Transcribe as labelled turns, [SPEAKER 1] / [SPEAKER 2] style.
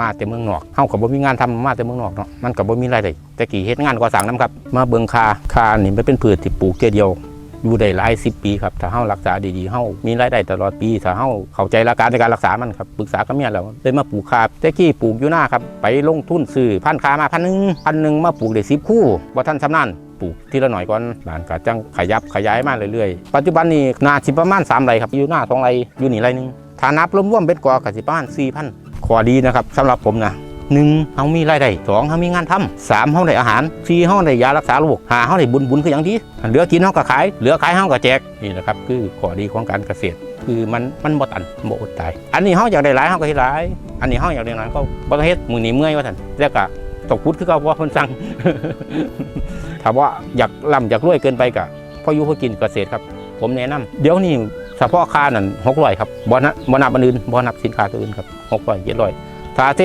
[SPEAKER 1] มาแต่เมืองนอกเฮาก็บ่มีงานทำมาแต่เมืองนอกเนาะ มันก็บ่มีรายได้แต่กี่เฮ็ดงานก่อสร้างนํครับ มาเบิงคา คานี่มันเป็นพืชที่ปลูกเทื่เดียว อยู่ได้หลายสิบปีครับ ถ้าเฮารักษาดีๆ เฮามีรายได้ตลอดปี ถ้าเฮาเข้าใจหลักการในการรักษามันครับ ปรึกษากับเมียแล้วเลยมาปลูกคาแต่กี้ปลูกอยู่หน้าครับ ไปลงทุนซื้อพันคามาพันหนึงพันหนึงมาปลูกได้10คู่บ่ทันชำนาญปลูกทีละหน่อยก่อนหลานก็จังขยับขยายมาเรื่อยๆ ปัจจุบันนี้นาสิประมาณ3ไร่ครับ อยู่หน้าสองไร่อยู่นี่ไร่นึงถ้านับรวมๆเป็นกอก็สิประมาณ4,000 ข้อดีนะครับสำหรับผมนะหนึ่งเฮามีรายได้สองเฮามีงานทำสามเฮาได้อาหารสี่เฮาได้ยารักษาโรคห้าเฮาได้บุญบุญคืออย่างที่เหลือกินเฮาก็ขาย เหลือขายเฮาก็แจกนี่แหละครับ คือข้อดีของการเกษตร คือมันมันบ่ตันบ่อดตาย อันนี้เฮาอยากได้หลายเฮาก็เฮ็ดหลาย อันนี้เฮาอยากได้น้อยก็บ่ต้องเฮ็ดมื้อนี้เมื่อยว่าซั่นแล้วก็ตกพุดคือเก่าเพราะว่าเพิ่นสั่งถ้าว่าอยากร่ำอยากรวยเกินไปก็พออยู่พอกินเกษตรครับ ผมแนะนำเดี๋ยวนี้ ฉพาะค่านั่น600ครับบ่นับบ่นับอันอื่นบ่นับสินค้าตัวอื่นครับหกร้อยเจ็ดร้อยถ้าเท